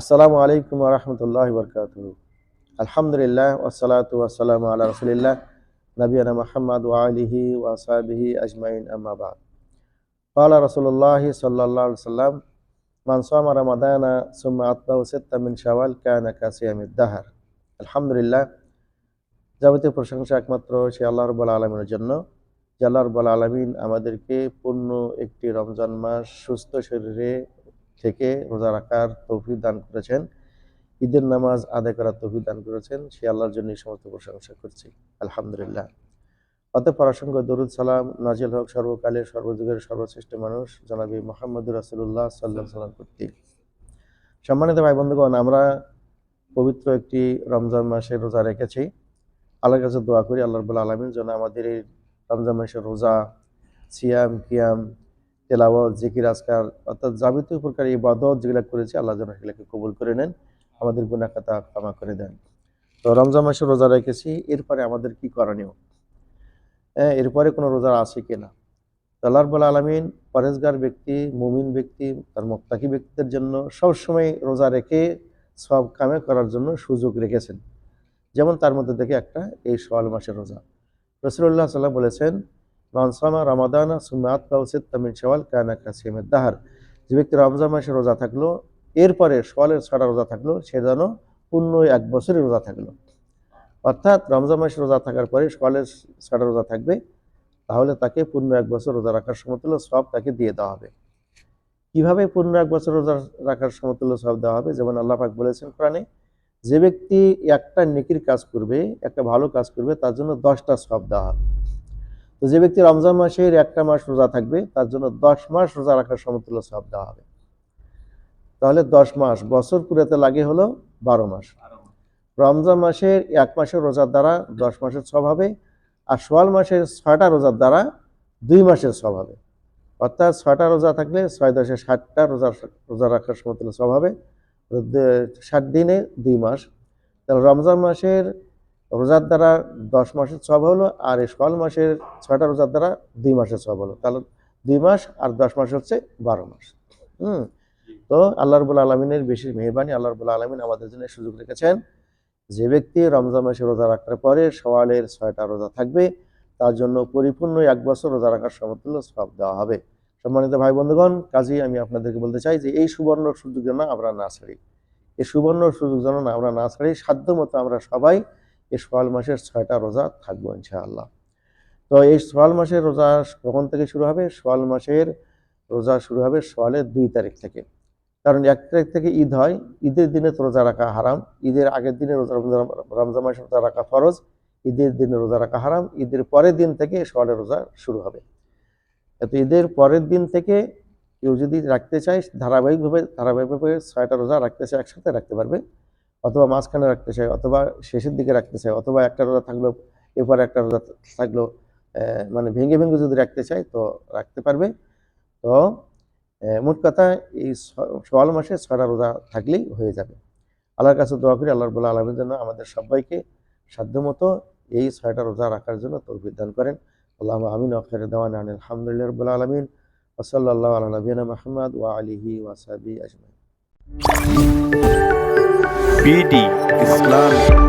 আসসালামু আলাইকুম রহমতুল্লাহ বরকাত আলহামদুলিল্লাহ ওসালাতু ওয়াসালামু আলা রসুলিল্লাহ নবীনা মোহাম্মদ ওয়ালিহি ওয়াসাবিহি আজমাইন আম্মাবাদ قال رسول الله صلى الله عليه وسلم من صام رمضان ثم أتبعه ستة من شوال كان كصيام الدهر আলহামদুলিল্লাহ যাবতীয় প্রশংসা একমাত্র সে আল্লাহ রব্বুল আলমিনের জন্য যে আল্লাহ রব্বুল আলমিন আমাদেরকে পূর্ণ একটি রমজান মাস সুস্থ শরীরে থেকে রোজা রাখার তৌফিক দান করেছেন, ঈদের নামাজ আদায় করার তৌফিক দান করেছেন, সে আল্লাহর জন্য সমস্ত প্রশংসা করছি। আলহামদুলিল্লাহ। অতঃপর অসংখ্য দরুদ, সালাম, নাজিল হক সর্বকালের, সর্বযুগের সর্বশ্রেষ্ঠ মানুষ, জনাবি মোহাম্মদ রাসুল্লাহ সাল্লাহ সাল্লাম কর্তৃক। সম্মানিত ভাই বন্ধুগণ আমরা পবিত্র একটি রমজান মাসে রোজা রেখেছি। আল্লাহর কাছে দোয়া করি, আল্লাহ আলমিন যেন আমাদের এই রমজান মাসের রোজা, সিয়াম, কিয়াম তেলাওয়াত, জিকির, আজকার, অর্থাৎ যাবতীয় প্রকার ইবাদত যেগুলো করেছি, আল্লাহ যেন সেগুলোকে কবুল করে নেন। আমাদের গুণা খাতা ক্ষমা করে দেন। তো রমজান মাসে রোজা রেখেছি, এরপরে আমাদের কি করণীয়? হ্যাঁ এরপরে কোনো রোজা আছে কিনা তো আল্লাহ রব্বুল আলমিন পরেজগার ব্যক্তি, মুমিন ব্যক্তি, তার মোক্তাকি ব্যক্তিদের জন্য সবসময় রোজা রেখে সব কামে করার জন্য সুযোগ রেখেছেন। যেমন তার মধ্যে থেকে একটা, এই সোয়াল মাসের রোজা। রসুল্লাহ সাল্লাহ বলেছেন মানসামা রমাদানা সুমাত কাউসিদ তামিন সওয়াল কানা কাসিমের দাহার। যে ব্যক্তি রমজান মাসে রোজা থাকল, এরপরে সোয়ালের ছটা রোজা থাকল, সে যেন পূর্ণ এক বছরের রোজা থাকল। অর্থাৎ রমজান মাসে রোজা থাকার পরে সোয়ালের ছটা রোজা থাকবে, তাহলে তাকে পূর্ণ এক বছর রোজা রাখার সমতুল্য সব তাকে দিয়ে দেওয়া হবে। কীভাবে পূর্ণ এক বছর রোজা রাখার সমতুল্য সব দেওয়া হবে? যেমন আল্লাহ পাক বলেছেন কোরআনে, যে ব্যক্তি একটা নেকির কাজ করবে, একটা ভালো কাজ করবে, তার জন্য দশটা সব দেওয়া হবে। তো যে ব্যক্তি রমজান মাসের একটা মাস রোজা থাকবে তার জন্য দশ মাস রোজা রাখার সমতুল্য সব দেওয়া হবে। তাহলে দশ মাস বছর পুরাতে লাগে হলো বারো মাস। রমজান মাসের এক মাসের রোজার দ্বারা দশ মাসের সব হবে আর সোয়াল মাসের ছয়টা রোজার দ্বারা দুই মাসের সব হবে। অর্থাৎ ছয়টা রোজা থাকলে ছয় দশে ষাটটা রোজা রোজা রাখার সমতুল্য সব হবে। ষাট দিনে দুই মাস। তাহলে রমজান মাসের রোজার দ্বারা দশ মাসের সব হলো আর এই সোয়াল মাসের ছয়টা রোজার দ্বারা দুই মাসের সব হলো। তাহলে দুই মাস আর দশ মাস হচ্ছে বারো মাস। হুম? তো আল্লাহ রবুল আলমিনের বেশি মেহরবানি আল্লাহ রবুল আলমিন আমাদের জন্য সুযোগ রেখেছেন। যে ব্যক্তি রমজান মাসে রোজা রাখার পরে সওয়ালের ছয়টা রোজা থাকবে, তার জন্য পরিপূর্ণ এক বছর রোজা রাখার সমতুল্য সব দেওয়া হবে। সম্মানিত ভাই বন্ধুগণ কাজেই আমি আপনাদেরকে বলতে চাই যে এই সুবর্ণ সুযোগ যেন আমরা না ছাড়ি। এই সুবর্ণ সুযোগ যেন আমরা না ছাড়ি সাধ্য মতো আমরা সবাই এই সোয়াল মাসের ছয়টা রোজা থাকব ইনশাআল্লাহ। তো এই সোয়াল মাসের রোজা কখন থেকে শুরু হবে? সোয়াল মাসের রোজা শুরু হবে সোয়ালের দুই তারিখ থেকে। কারণ এক তারিখ থেকে ঈদ হয়, ঈদের দিনে রোজা রাখা হারাম, ঈদের আগের দিনে রোজা রমজান মাসে রোজা রাখা ফরজ, ঈদের দিনে রোজা রাখা হারাম, ঈদের পরের দিন থেকে সোয়ালের রোজা শুরু হবে। তো ঈদের পরের দিন থেকে কেউ যদি রাখতে চায়, ধারাবাহিকভাবে ধারাবাহিকভাবে ছয়টা রোজা রাখতে চায়, একসাথে রাখতে পারবে। অথবা মাঝখানে রাখতে চায়, অথবা শেষের দিকে রাখতে চায়, অথবা একটা রোজা থাকল, এরপরে একটা রোজা থাকল মানে ভেঙে ভেঙে যদি রাখতে চায়, তো রাখতে পারবে। তো মোট কথা এই সোয়াল মাসে ছয়টা রোজা থাকলেই হয়ে যাবে। আল্লাহর কাছে দোয়া করি, আল্লাহ রবুল্লা আলমের জন্য আমাদের সবাইকে সাধ্যমতো এই ছয়টা রোজা রাখার জন্য তৌফিক দান করেন। আল্লাহ আমিন আখের দেওয়ান আলহামদুলিল্লাহ রবুল্লা আলমিন ওসল্লাহ আল্লাহ নবীনা মাহমদ ওয়া আলিহি ওয়াসাবি আজমাই বিডি ইসলাম ভিশন